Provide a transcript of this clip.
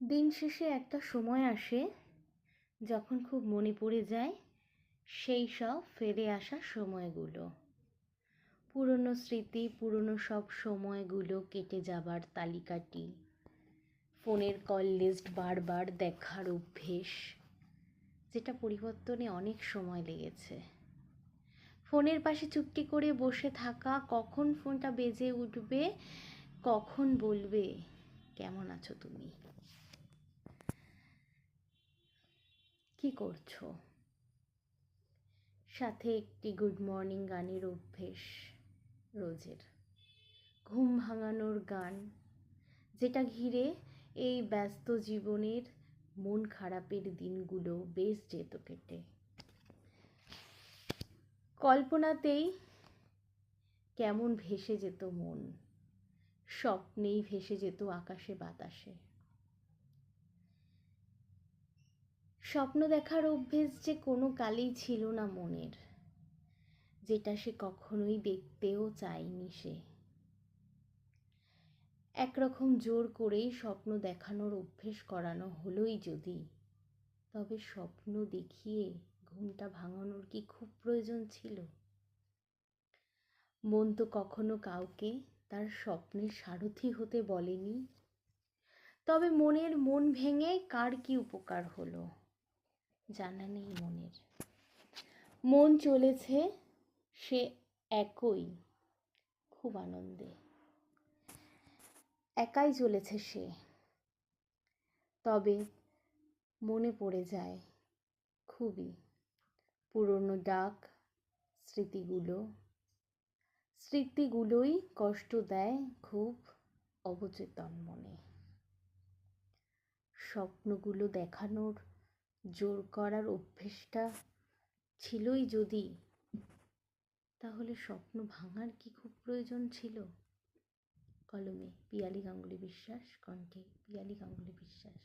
দিন শেষে একটা সময় আসে যখন খুব মনে পড়ে যায় সেই সব ফিরে আসা সময়গুলো। পুরনো স্মৃতি, পুরনো সব সময়গুলো কেটে যাবার তালিকাটি, ফোনের কল লিস্ট বারবার দেখার অভ্যেস, যেটা পরিবর্তনে অনেক সময় লেগেছে। ফোনের পাশে চুপটি করে বসে থাকা, কখন ফোনটা বেজে উঠবে, কখন বলবে, কেমন আছো তুমি? কি করছ? সাথে একটি গুড মর্নিং গানের অভ্যেস, রোজের। ঘুম ভাঙানোর গান, যেটা ঘিরে এই ব্যস্ত জীবনের মন খারাপের দিনগুলো বেশ যেত কেটে। কল্পনাতেই কেমন ভেসে যেত মন, স্বপ্নেই ভেসে যেত আকাশে বাতাসে। স্বপ্ন দেখার অভ্যেস যে কোনো কালেই ছিল না মনের, যেটা সে কখনোই দেখতেও চায়নি সে। একরকম জোর করেই স্বপ্ন দেখানোর অভ্যেস করানো হলোই যদি, তবে স্বপ্ন দেখিয়ে ঘুমটা ভাঙানোর কি খুব প্রয়োজন ছিল? মন তো কখনো কাউকে তার স্বপ্নের সারথি হতে বলেনি, তবে মনের মন ভেঙে কার কি উপকার হলো? জানা নেই মনের। মন চলেছে সে একই, খুব আনন্দে। একাই চলেছে সে, তবে মনে পড়ে যায় খুবই। পুরনো ডাক, স্মৃতিগুলো, স্মৃতিগুলোই কষ্ট দেয় খুব অবচেতন মনে। স্বপ্নগুলো দেখানোর জোর করার অভ্যেসটা ছিলই যদি, তাহলে স্বপ্ন ভাঙার কি খুব প্রয়োজন ছিল? কলমে পিয়ালি গাঙ্গুলি বিশ্বাস, কণ্ঠে পিয়ালি গাঙ্গুলি বিশ্বাস।